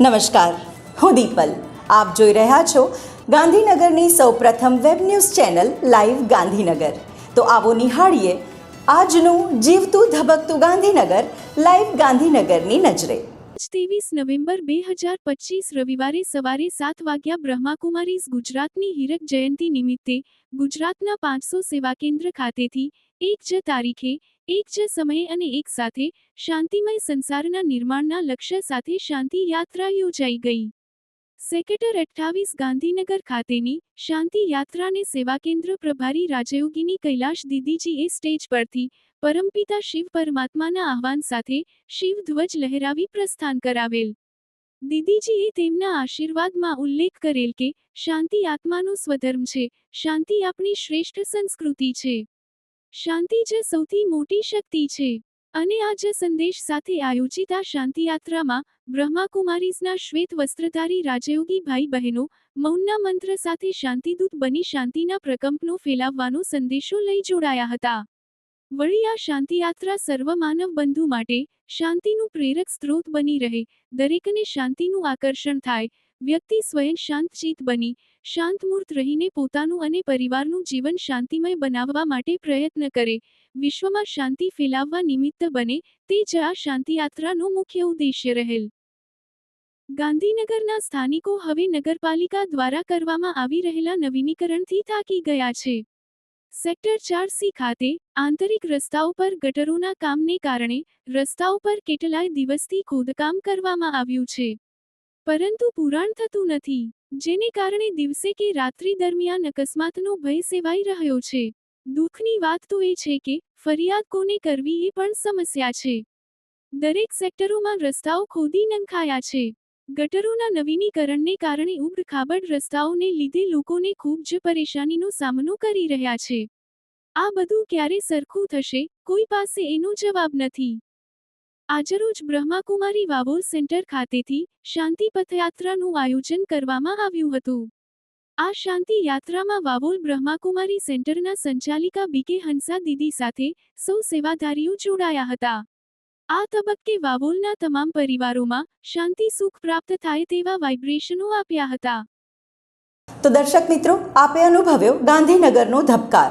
નમસ્કાર. હું દીપલ. આપ જોઈ રહ્યા છો ગાંધીનગરની સૌપ્રથમ web news channel live Gandhinagar. તો આવો નિહાળીએ આજનું જીવતું ધબકતું ગાંધીનગર લાઈવ ગાંધીનગરની નજરે. ત્રેવીસ નવેમ્બર બે હજાર પચીસ રવિવારે સવારે સાત વાગ્યા બ્રહ્માકુમારીઝ ગુજરાતની હીરક જયંતિ નિમિત્તે ગુજરાતના પાંચસો સેવા કેન્દ્ર ખાતેથી એક જ તારીખે, એક જ સમયે અને એક સાથે શાંતિમય સંસારના નિર્માણના લક્ષ્ય સાથે શાંતિ યાત્રા યોજાઈ ગઈ. સેક્ટર અઠ્ઠાવીસ ગાંધીનગર ખાતેની શાંતિ યાત્રાને સેવા કેન્દ્ર પ્રભારી રાજયોગીની કૈલાશ દીદીજીએ સ્ટેજ પરથી પરમપિતા શિવ પરમાત્માના આહવાન સાથે શિવ ધ્વજ લહેરાવી પ્રસ્થાન કરાવેલ. દીદીજીએ તેમના આશીર્વાદમાં ઉલ્લેખ કરેલ કે શાંતિ આત્માનો સ્વધર્મ છે, શાંતિ આપણી શ્રેષ્ઠ સંસ્કૃતિ છે. શાંતિ જ સૌથી મોટી શક્તિ છે. અને આ જ સંદેશ સાથે આયોજિત આ શાંતિયાત્રામાં બ્રહ્માકુમારીઝના શ્વેત વસ્ત્રધારી રાજયોગી ભાઈ બહેનો મૌનના મંત્ર સાથે શાંતિદૂત બની શાંતિના પ્રકંપનો ફેલાવવાનો સંદેશો લઈ જોડાયા હતા. વળી આ શાંતિયાત્રા સર્વ માનવ બંધુ માટે શાંતિનું પ્રેરક સ્ત્રોત બની રહે, દરેકને શાંતિનું આકર્ષણ થાય વ્યક્તિ સ્વયં શાંતચિત બની શાંતમૂર્ત રહીને પોતાનું અને પરિવારનું જીવન શાંતિમય બનાવવા માટે પ્રયત્ન કરે, વિશ્વમાં શાંતિ ફેલાવવા નિમિત્ત બને, તે જ આ શાંતિયાત્રાનો મુખ્ય ઉદ્દેશ્ય રહેલ. ગાંધીનગરના સ્થાનિકો હવે નગરપાલિકા દ્વારા કરવામાં આવી રહેલા નવીનીકરણથી થાકી ગયા છે. સેક્ટર ચાર સી ખાતે આંતરિક રસ્તાઓ પર ગટરોના કામને કારણે રસ્તાઓ પર કેટલાય દિવસથી ખોદકામ કરવામાં આવ્યું છે. પરંતુ પુરાણ થતું નથી, જેને કારણે દિવસે કે રાત્રિ દરમિયાન અકસ્માતનો ભય સેવાઈ રહ્યો છે. દુઃખની વાત તો એ છે કે, ફરિયાદ કોને કરવી એ પણ સમસ્યા છે. દરેક સેક્ટરોમાં રસ્તાઓ ખોદી નંખાયા છે. ગટરોના નવીનીકરણને કારણે ઉબડખાબડ રસ્તાઓને લીધે લોકોને ખૂબ જ પરેશાનીનો સામનો કરી રહ્યા છે. આ બધું ક્યારે સરખું થશે, કોઈ પાસે એનો જવાબ નથી. આજરોજ બ્રહ્માકુમારી વાવોલ સેન્ટર ખાતેથી શાંતિ પથયાત્રાનું આયોજન કરવામાં આવ્યું હતું. આ શાંતિ યાત્રામાં વાવોલ બ્રહ્માકુમારી સેન્ટરના સંચાલિકા બીકે હંસા દીદી સાથે સૌ સેવાધારીઓ જોડાયા હતા. આ તબક્કે વાવોલના તમામ પરિવારોમાં શાંતિ સુખ પ્રાપ્ત થાય તેવા વાઇબ્રેશનો આપ્યા હતા. તો દર્શક મિત્રો, આપે અનુભવ્યો ગાંધીનગરનો ધબકાર.